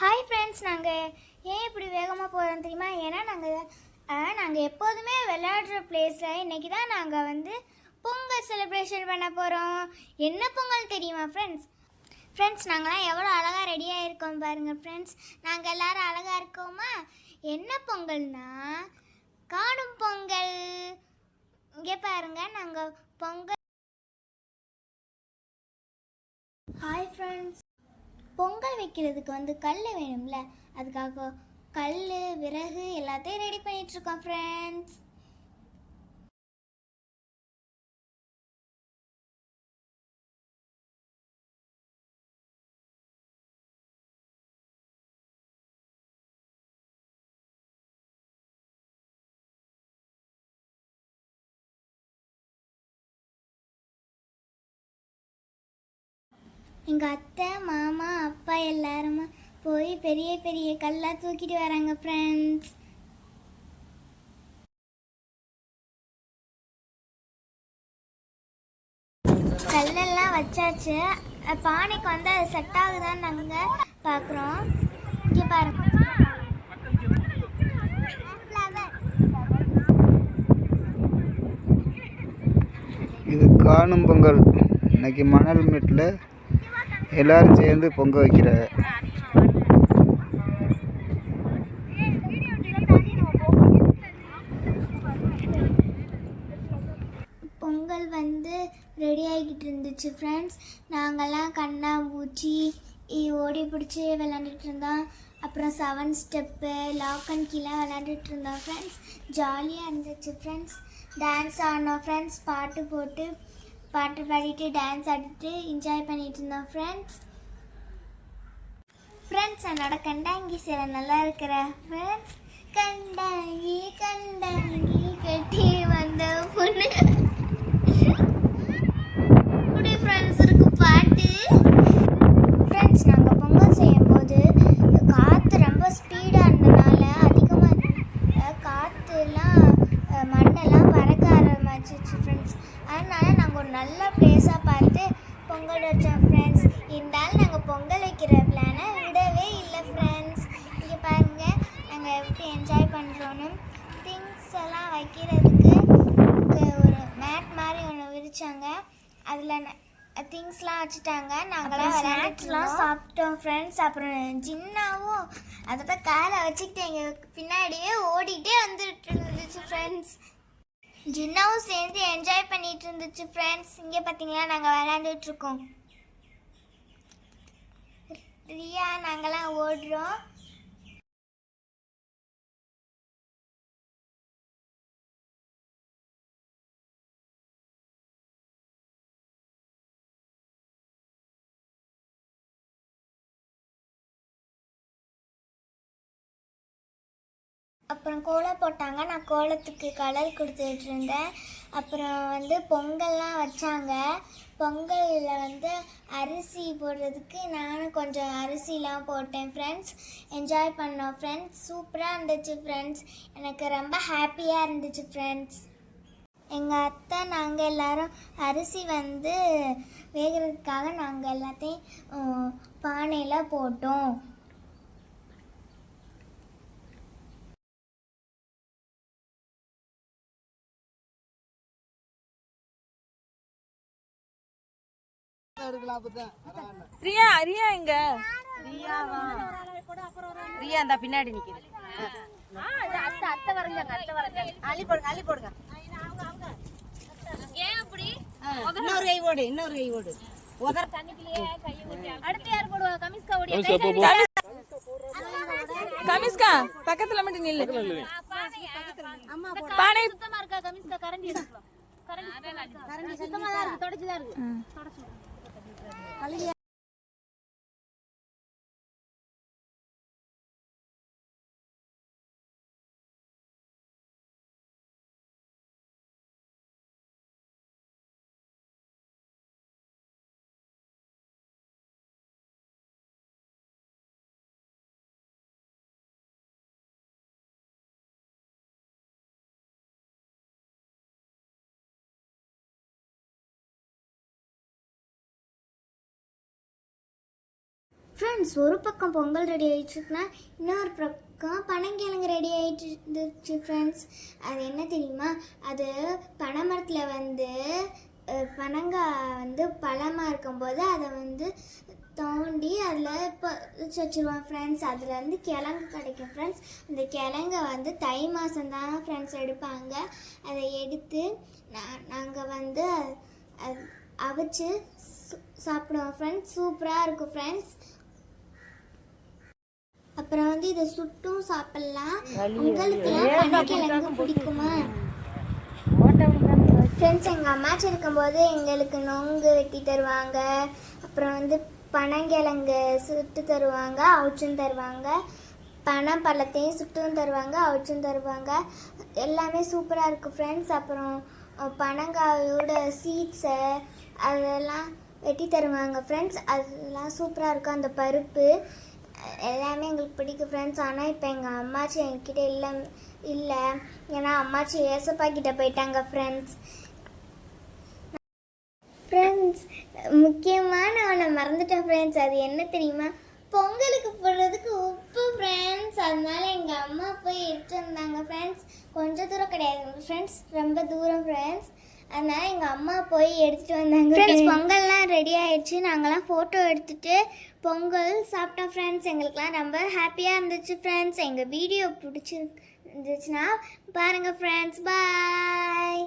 Hi friends நாங்கள் ஏன் இப்படி வேகமாக போகிறோம் தெரியுமா? ஏன்னா நாங்கள் நாங்கள் எப்போதுமே விளையாடுற பிளேஸில் இன்றைக்கி தான் நாங்கள் வந்து பொங்கல் செலிப்ரேஷன் பண்ண போகிறோம் என்ன பொங்கல் தெரியுமா ஃப்ரெண்ட்ஸ் ஃப்ரெண்ட்ஸ் நாங்களாம் எவ்வளோ அழகாக ரெடியாக இருக்கோம் பாருங்கள் ஃப்ரெண்ட்ஸ் நாங்கள் எல்லாரும் அழகாக இருக்கோமா? என்ன பொங்கல்னா காணும் பொங்கல். இங்கே பாருங்க நாங்கள் பொங்கல் ஹாய் ஃப்ரெண்ட்ஸ் பொங்கல் வைக்கிறதுக்கு வந்து கல் வேணும்ல. அதுக்காக கல் விறகு எல்லாத்தையும் ரெடி பண்ணிட்டு இருக்கோம் ஃப்ரெண்ட்ஸ் எங்கள் அத்தை மாமா அப்பா எல்லாருமா போய் பெரிய பெரிய கல்லாக தூக்கிட்டு வராங்க ஃப்ரெண்ட்ஸ் கல்லெல்லாம் வச்சாச்சு. பானைக்கு வந்து அது செட் ஆகுதான்னு நாங்கள் பார்க்குறோம் இங்கே பாருங்க. இது காணும் பொங்கல். இன்னைக்கு மணல் மீட்டில் எல்லாரும் சேர்ந்து பொங்க வைக்கிற பொங்கல் வந்து ரெடி ஆகிக்கிட்டு இருந்துச்சு ஃப்ரெண்ட்ஸ் நாங்கள்லாம் கண்ணா பூச்சி ஓடி பிடிச்சி விளாண்டுட்டு இருந்தோம். அப்புறம் செவன் ஸ்டெப்பு லாக் அண்ட் கீழே விளாண்டுட்டு இருந்தோம் ஃப்ரெண்ட்ஸ் ஜாலியாக இருந்துச்சு ஃப்ரெண்ட்ஸ் டான்ஸ் ஆடினோம் ஃப்ரெண்ட்ஸ் பாட்டு போட்டு பாட்டு பாடிட்டு டான்ஸ் ஆடிட்டு என்ஜாய் பண்ணிட்டு இருந்தோம் ஃப்ரெண்ட்ஸ் ஃப்ரெண்ட்ஸ் என்னோட கண்டாங்கி சில நல்லா இருக்கிற. ஃப்ரெண்ட்ஸ் கண்டாங்கி கண்டாங்கி கட்டி வந்த பொண்ணு இப்படி ஃப்ரெண்ட்ஸ் இருக்கு பாட்டு ஃப்ரெண்ட்ஸ் நாங்கள் பொங்கல் செய்யும்போது காற்று ரொம்ப ஸ்பீடாக இருந்தனால அதிகமாக காற்றுலாம் மண்ணெல்லாம் பறக்க ஆரம்பிச்சிச்சு ஃப்ரெண்ட்ஸ் அதனால நாங்கள் ஒரு நல்ல பிளேஸாக பார்த்து பொங்கல் வச்சோம் ஃப்ரெண்ட்ஸ் இருந்தாலும் நாங்கள் பொங்கல் வைக்கிற பிளானை விடவே இல்லை ஃப்ரெண்ட்ஸ் இங்கே பாருங்கள் நாங்கள் எப்படி என்ஜாய் பண்ணுறோன்னு திங்ஸ் எல்லாம் வைக்கிறதுக்கு ஒரு மேட் மாதிரி ஒன்று விரிச்சாங்க. அதில் திங்ஸ்லாம் வச்சுட்டாங்க. நாங்களாம் ஸ்நாக்ஸ்லாம் சாப்பிட்டோம் ஃப்ரெண்ட்ஸ் அப்புறம் ஜின்னாவும் அதோட காலை வச்சுக்கிட்டு எங்கள் பின்னாடியே ஓடிட்டே வந்துட்டு இருந்துச்சு ஃப்ரெண்ட்ஸ் ஜின்னாவும் சேர்ந்து என்ஜாய் பண்ணிட்டு இருந்துச்சு ஃப்ரெண்ட்ஸ் இங்கே பார்த்தீங்களா நாங்கள் விளையாண்டுட்டு இருக்கோம். ரியா நாங்களாம் ஓடுறோம். அப்புறம் கோலம் போட்டாங்க. நான் கோலத்துக்கு கலர் கொடுத்துட்டு இருந்தேன் அப்புறம் வந்து பொங்கல்லாம் வச்சாங்க. பொங்கலில் வந்து அரிசி போடுறதுக்கு நானும் கொஞ்சம் அரிசிலாம் போட்டேன் ஃப்ரெண்ட்ஸ் என்ஜாய் பண்ணோம் ஃப்ரெண்ட்ஸ் சூப்பராக இருந்துச்சு ஃப்ரெண்ட்ஸ் எனக்கு ரொம்ப ஹாப்பியாக இருந்துச்சு ஃப்ரெண்ட்ஸ் எங்கள் அத்தை நாங்கள் எல்லோரும் அரிசி வந்து வேகிறதுக்காக நாங்கள் எல்லாத்தையும் பானையில் போட்டோம். ரியா ரியா எங்க? ரியா அந்த பின்னாடி நிக்குது. அத்தை அத்தை வரைஞ்சாங்க அத்தை வரைஞ்சாங்க. அள்ளி போடுங்க அள்ளி போடுங்க. ஆ, இன்னொரு கை ஓடு இன்னொரு கை ஓடு. உதர அடுத்து யார் போடுவா? கமிஸ்கா ஓடி கமிஸ்கா பக்கத்துல மட்டும் நில்லு. பானை சுத்தமா இருக்கா கமிஸ்கா கரண்டி எடுக்கலாம் கரண்டி சுத்தமா தான் இருக்கு தொடச்சுதான் இருக்கு. 好厉害 ஃப்ரெண்ட்ஸ் ஒரு பக்கம் பொங்கல் ரெடி ஆகிடுச்சுன்னா இன்னொரு பக்கம் பனங்கிழங்கு ரெடி ஆகிட்டு இருந்துச்சு ஃப்ரெண்ட்ஸ் அது என்ன தெரியுமா? அது பனைமரத்தில் வந்து பனங்காய் வந்து பழமாக இருக்கும்போது அதை வந்து தோண்டி அதில் இப்போ வச்சுருவோம் ஃப்ரெண்ட்ஸ் அதில் வந்து கிழங்கு கிடைக்கும் ஃப்ரெண்ட்ஸ் அந்த கிழங்க வந்து தை மாதம் தான் ஃப்ரெண்ட்ஸ் எடுப்பாங்க. அதை எடுத்து நான் நாங்கள் வந்து அது அவிச்சு சாப்பிடுவோம் ஃப்ரெண்ட்ஸ் சூப்பராக இருக்கும் ஃப்ரெண்ட்ஸ் அப்புறம் வந்து இதை சுட்டும் சாப்பிடலாம். உங்களுக்குலாம் பனங்கிழங்கு பிடிக்குமா? ஃப்ரெண்ட்ஸ் எங்கள் அம்மாச்சி இருக்கும்போது எங்களுக்கு நொங்கு வெட்டி தருவாங்க. அப்புறம் வந்து பனங்கிழங்கு சுட்டு தருவாங்க அவிச்சும் தருவாங்க. பனம் பழத்தையும் சுட்டும் தருவாங்க அவிச்சும் தருவாங்க. எல்லாமே சூப்பராக இருக்கும் ஃப்ரெண்ட்ஸ் அப்புறம் பனங்காயோட சீட்ஸை அதெல்லாம் வெட்டி தருவாங்க ஃப்ரெண்ட்ஸ் அதெல்லாம் சூப்பராக இருக்கும். அந்த பருப்பு எல்லாமே எங்களுக்கு பிடிக்கும் ஃப்ரெண்ட்ஸ் ஆனால் இப்போ எங்கள் அம்மாச்சி என்கிட்ட இல்லை இல்லை. ஏன்னா அம்மாச்சி ஏசப்பா கிட்ட போயிட்டாங்க ஃப்ரெண்ட்ஸ் ஃப்ரெண்ட்ஸ் முக்கியமான ஒன்று மறந்துட்டேன் ஃப்ரெண்ட்ஸ் அது என்ன தெரியுமா? பொங்கலுக்கு போடுறதுக்கு உப்பு ஃப்ரெண்ட்ஸ் அதனால எங்கள் அம்மா போய் எடுத்து வந்தாங்க ஃப்ரெண்ட்ஸ் கொஞ்சம் தூரம் கிடையாது ஃப்ரெண்ட்ஸ் ரொம்ப தூரம் ஃப்ரெண்ட்ஸ் அதனால எங்கள் அம்மா போய் எடுத்துகிட்டு வந்தாங்க. ஃப்ரெண்ட்ஸ் பொங்கல்லாம் ரெடி ஆயிடுச்சு. நாங்கள்லாம் ஃபோட்டோ எடுத்துட்டு பொங்கல் சாப்பிட்டோம் ஃப்ரெண்ட்ஸ் எங்களுக்குலாம் ரொம்ப ஹாப்பியாக இருந்துச்சு ஃப்ரெண்ட்ஸ் எங்கள் வீடியோ பிடிச்சிருந்துச்சுன்னா பாருங்கள் ஃப்ரெண்ட்ஸ் பாய்